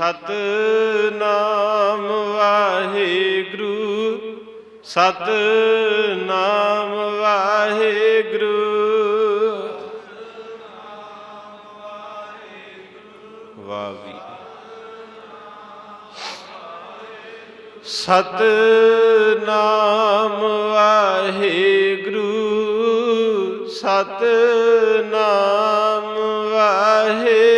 ਸਤਨਾਮ ਵਾਹਿਗੁਰੂ ਸਤਨਾਮ ਵਾਹਿਗੁਰੂ। ਵਾਵੀ ਸਤਨਾਮ ਵਾਹਿਗੁਰੂ ਸਤਨਾਮ ਵਾਹਿਗੁਰੂ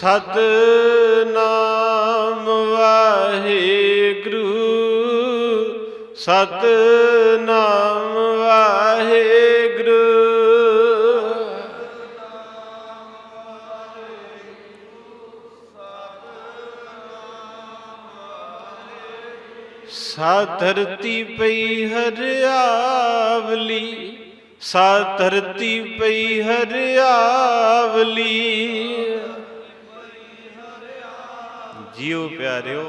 ਸਤਨਾਮ ਵਾਹਿਗੁਰੂ ਸਤਨਾਮ ਵਾਹਿਗੁਰੂ। ਸਾ ਧਰਤੀ ਪਈ ਹਰਿਆਵਲੀ ਸਾ ਧਰਤੀ ਪਈ ਹਰਿਆਵਲੀ ਜੀਓ ਪਿਆਰਿਓ।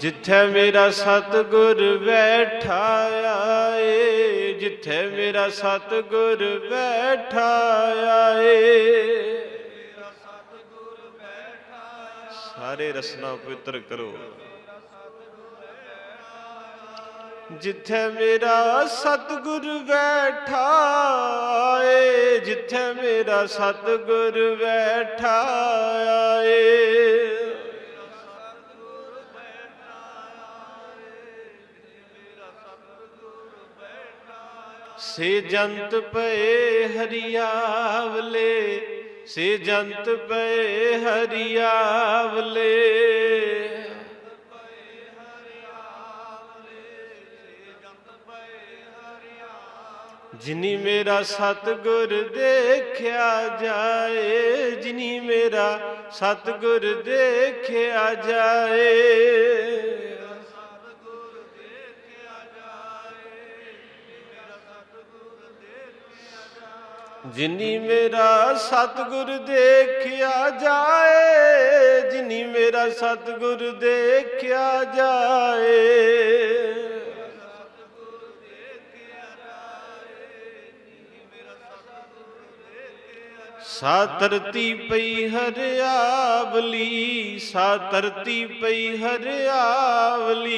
ਜਿੱਥੇ ਮੇਰਾ ਸਤਗੁਰ ਬੈਠਾ ਆਏ ਜਿੱਥੇ ਮੇਰਾ ਸਤਗੁਰ ਬੈਠਾ ਆਏ ਸਾਰੇ ਰਸਨਾ ਪਵਿੱਤਰ ਕਰੋ। ਜਿੱਥੇ ਮੇਰਾ ਸਤਗੁਰ ਬੈਠਾ ਏ ਜਿੱਥੇ ਮੇਰਾ ਸਤਗੁਰ ਬੈਠਾ ਏ ਸੇ ਜੰਤ ਪਏ ਹਰੀਆਵਲੇ, ਸੇ ਜੰਤ ਪਏ ਹਰੀਆਵਲੇ। ਜਿਨੀ ਮੇਰਾ ਸਤਗੁਰ ਦੇਖਿਆ ਜਾਏ, ਜਿਨੀ ਮੇਰਾ ਸਤਗੁਰ ਦੇਖਿਆ ਜਾਏ। ਜਿਨੀ ਮੇਰਾ ਸਤਗੁਰ ਦੇਖਿਆ ਜਾਏ, ਜਿਨੀ ਮੇਰਾ ਸਤਗੁਰ ਦੇਖਿਆ ਜਾਏ। ਸਾ ਧਰਤੀ ਪਈ ਹਰਿਆਵਲੀ ਸਾ ਧਰਤੀ ਪਈ ਹਰਿਆਵਲੀ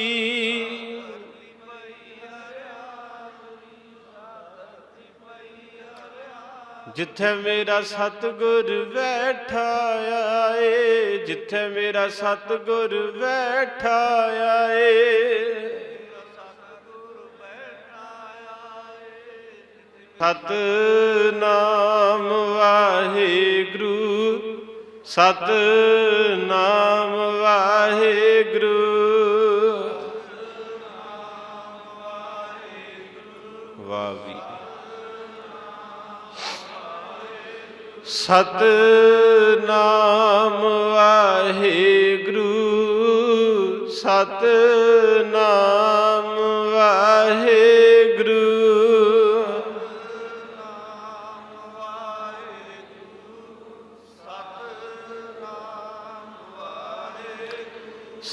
ਜਿੱਥੇ ਮੇਰਾ ਸਤਗੁਰ ਬੈਠਾ ਆਏ ਜਿੱਥੇ ਮੇਰਾ ਸਤਗੁਰ ਬੈਠਾ ਆਏ ਸਤਨਾਮ ਸਤ ਨਾਮ ਵਾਹਿਗੁਰੂ। ਵਾਵੀ ਸਤ ਨਾਮ ਵਾਹਿਗੁਰੂ ਸਤ ਨਾਮ ਵਾਹਿਗੁਰੂ।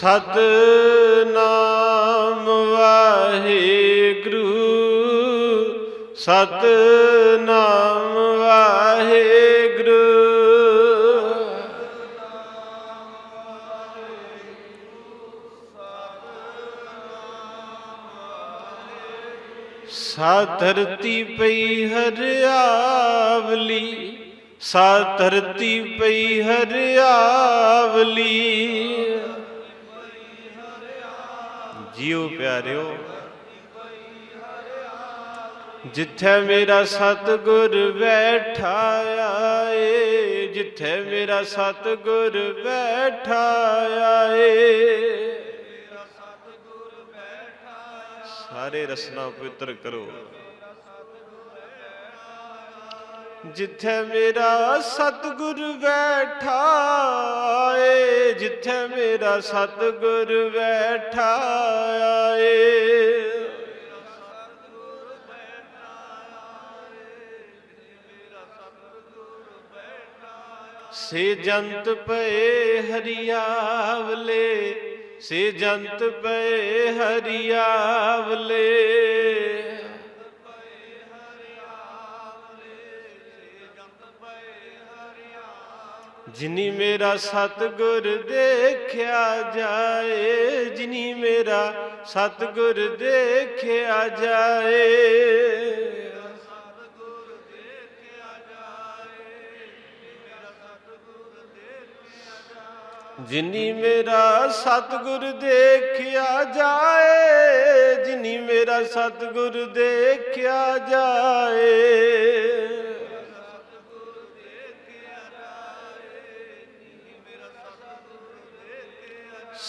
ਸਤਨਾਮ ਵਾਹਿਗੁਰੂ ਸਤਨਾਮ ਵਾਹਿਗੁਰੂ। ਸਾ ਧਰਤੀ ਪਈ ਹਰਿਆਵਲੀ ਸਾ ਧਰਤੀ ਪਈ ਹਰਿਆਵਲੀ ਜੀਓ ਪਿਆਰਿਓ। ਜਿੱਥੇ ਮੇਰਾ ਸਤਿਗੁਰ ਬੈਠਾ ਆਏ ਜਿੱਥੇ ਮੇਰਾ ਸਤਿਗੁਰ ਬੈਠਾ ਆਏ ਸਾਰੇ ਰਸਨਾ ਪਵਿੱਤਰ ਕਰੋ। ਜਿੱਥੇ ਮੇਰਾ ਸਤਿਗੁਰ ਬੈਠਾ ਏ ਜਿੱਥੇ ਮੇਰਾ ਸਤਿਗੁਰ ਬੈਠਾ ਏ ਸੇ ਜੰਤ ਪਏ ਹਰੀਆਵਲੇ, ਸੇ ਜੰਤ ਪਏ ਹਰੀਆਵਲੇ। ਜਿਨੀ ਮੇਰਾ ਸਤਿਗੁਰ ਦੇਖਿਆ ਜਾਏ, ਜਿਨੀ ਮੇਰਾ ਸਤਿਗੁਰ ਦੇਖਿਆ ਜਾਏ। ਜਿਨੀ ਮੇਰਾ ਸਤਿਗੁਰ ਦੇਖਿਆ ਜਾਏ, ਜਿਨੀ ਮੇਰਾ ਸਤਿਗੁਰ ਦੇਖਿਆ ਜਾਏ।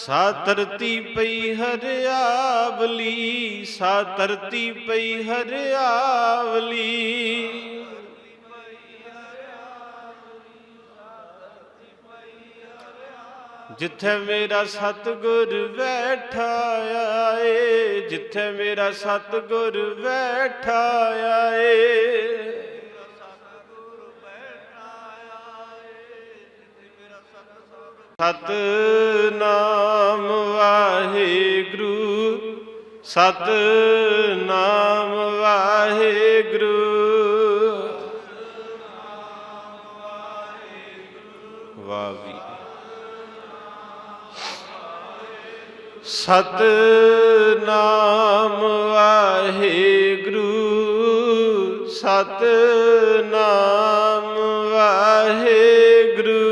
ਸਾ ਧਰਤੀ ਪਈ ਹਰਿਆਵਲੀ ਸਾ ਧਰਤੀ ਪਈ ਹਰਿਆਵਲੀ ਜਿੱਥੇ ਮੇਰਾ ਸਤਿਗੁਰ ਬੈਠਾ ਆਏ ਜਿੱਥੇ ਮੇਰਾ ਸਤਿਗੁਰ ਬੈਠਾ ਆਏ ਸਤਨਾਮ ਵਾਹਿਗੁਰੂ ਸਤਨਾਮ ਵਾਹਿਗੁਰੂ। ਵਾਹ ਵੀ। ਸਤਨਾਮ ਵਾਹਿਗੁਰੂ ਸਤਨਾਮ ਵਾਹਿਗੁਰੂ।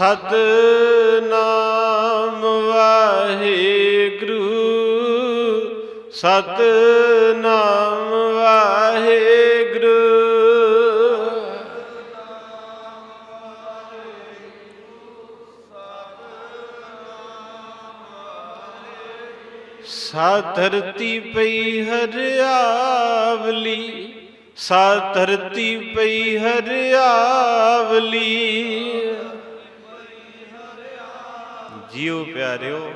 ਸਤਨਾਮ ਵਾਹਿਗੁਰੂ ਸਤਨਾਮ ਵਾਹਿਗੁਰੂ। ਸਾ ਧਰਤੀ ਪਈ ਹਰਿਆਵਲੀ ਸਾ ਧਰਤੀ ਪਈ ਹਰਿਆਵਲੀ ਜੀਓ ਪਿਆਰਿਓ।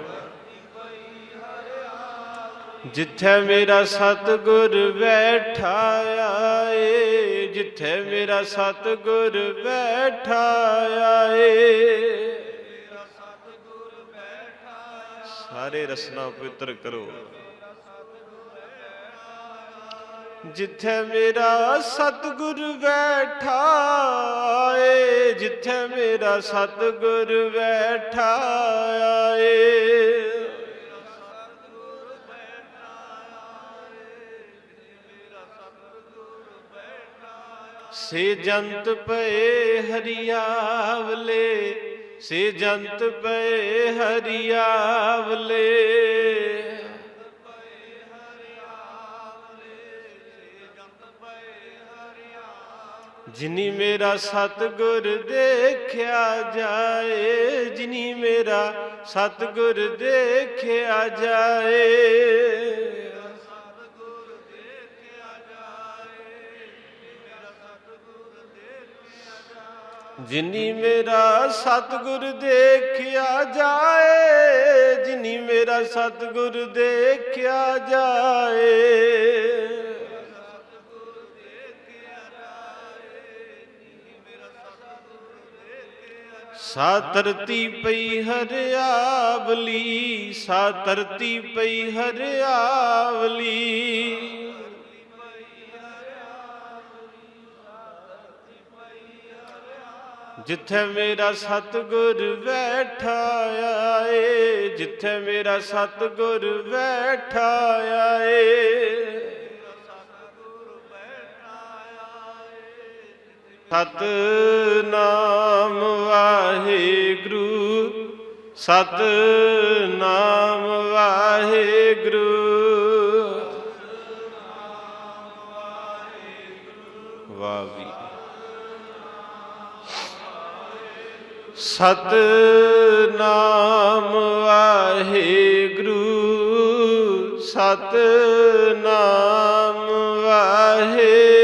ਜਿੱਥੇ ਮੇਰਾ ਸਤਿਗੁਰ ਬੈਠਾ ਆਏ ਜਿੱਥੇ ਮੇਰਾ ਸਤਿਗੁਰ ਬੈਠਾ ਆਏ ਸਾਰੇ ਰਸਨਾ ਪਵਿੱਤਰ ਕਰੋ। ਜਿੱਥੇ ਮੇਰਾ ਸਤਿਗੁਰ ਬੈਠਾ ਏ ਜਿੱਥੇ ਮੇਰਾ ਸਤਿਗੁਰ ਬੈਠਾ ਏ ਸੇ ਜੰਤ ਪਏ ਹਰੀਆਵਲੇ, ਸੇ ਜੰਤ ਪਏ ਹਰੀਆਵਲੇ। ਜਿਨੀ ਮੇਰਾ ਸਤਗੁਰ ਦੇਖਿਆ ਜਾਏ, ਜਿਨੀ ਮੇਰਾ ਸਤਗੁਰ ਦੇਖਿਆ ਜਾਏ। ਜਿਨੀ ਮੇਰਾ ਸਤਗੁਰ ਦੇਖਿਆ ਜਾਏ, ਜਿਨੀ ਮੇਰਾ ਸਤਗੁਰ ਦੇਖਿਆ ਜਾਏ। ਸਾ ਧਰਤੀ ਪਈ ਹਰਿਆਵਲੀ ਸਾ ਧਰਤੀ ਪਈ ਹਰਿਆਵਲੀ ਜਿੱਥੇ ਮੇਰਾ ਸਤਗੁਰ ਬੈਠਾ ਆਏ, ਜਿੱਥੇ ਮੇਰਾ ਸਤਗੁਰ ਬੈਠਾ ਆਏ। ਸਤਨਾਮ ਵਾਹਿਗੁਰੂ ਸਤਨਾਮ ਵਾਹਿਗੁਰੂ। ਵਾਹ ਸਤਨਾਮ ਵਾਹਿਗੁਰੂ ਸਤਨਾਮ ਵਾਹਿਗੁਰੂ।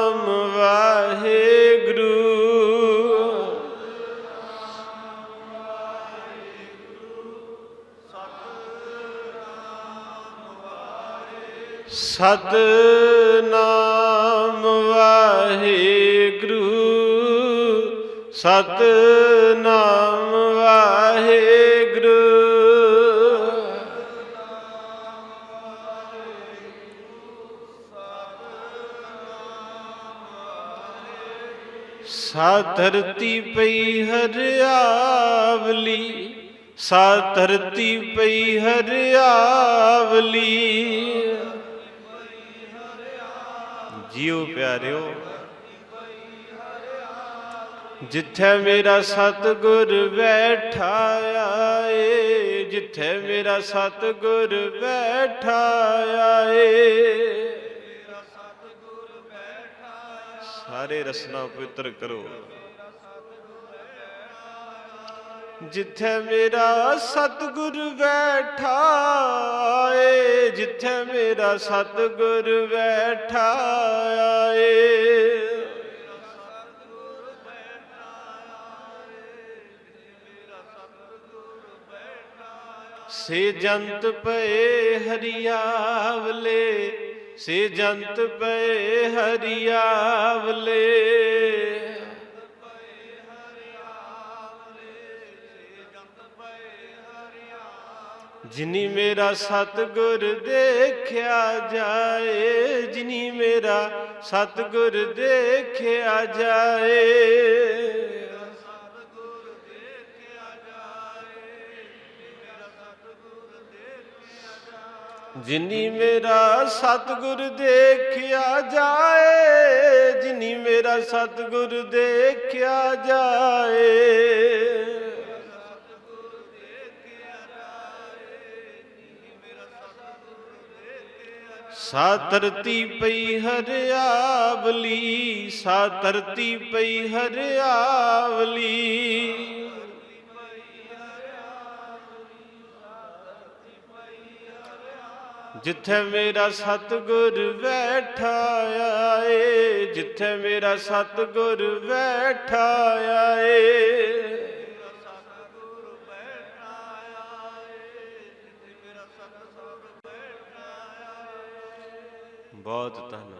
ਸਤਨਾਮ ਵਾਹਿਗੁਰੂ ਸਤਨਾਮ ਵਾਹਿਗੁਰੂ। ਸਾ ਧਰਤੀ ਪਈ ਹਰਿਆਵਲੀ ਸਾ ਧਰਤੀ ਪਈ ਹਰਿਆਵਲੀ ਜੀਓ ਪਿਆਰਿਓ। ਜਿੱਥੇ ਮੇਰਾ ਸਤਗੁਰ ਬੈਠਾ ਆਏ ਜਿੱਥੇ ਮੇਰਾ ਸਤਗੁਰ ਬੈਠਾ ਆਏ ਸਾਰੇ ਰਸਨਾ ਪਵਿੱਤਰ ਕਰੋ। ਜਿੱਥੇ ਮੇਰਾ ਸਤਗੁਰ ਬੈਠਾ ਏ ਜਿੱਥੇ ਮੇਰਾ ਸਤਗੁਰ ਬੈਠਾ ਏ ਸੇ ਜੰਤ ਪਏ ਹਰੀਆਵਲੇ, ਸੇ ਜੰਤ ਪਏ ਹਰੀਆਵਲੇ। ਜਿਨੀ ਮੇਰਾ ਸਤਗੁਰ ਦੇਖਿਆ ਜਾਏ, ਜਿਨੀ ਮੇਰਾ ਸਤਗੁਰ ਦੇਖਿਆ ਜਾਏ। ਜਿਨੀ ਮੇਰਾ ਸਤਗੁਰ ਦੇਖਿਆ ਜਾਏ, ਜਿਨੀ ਮੇਰਾ ਸਤਗੁਰ ਦੇਖਿਆ ਜਾਏ। ਸਾ ਧਰਤੀ ਪਈ ਹਰਿਆਵਲੀ ਸਾ ਧਰਤੀ ਪਈ ਹਰਿਆਵਲੀ ਜਿੱਥੇ ਮੇਰਾ ਸਤਗੁਰ ਬੈਠਾ ਆਏ, ਜਿੱਥੇ ਮੇਰਾ ਸਤਗੁਰ ਬੈਠਾ ਆਏ। ਬਹੁਤ ਧੰਨਵਾਦ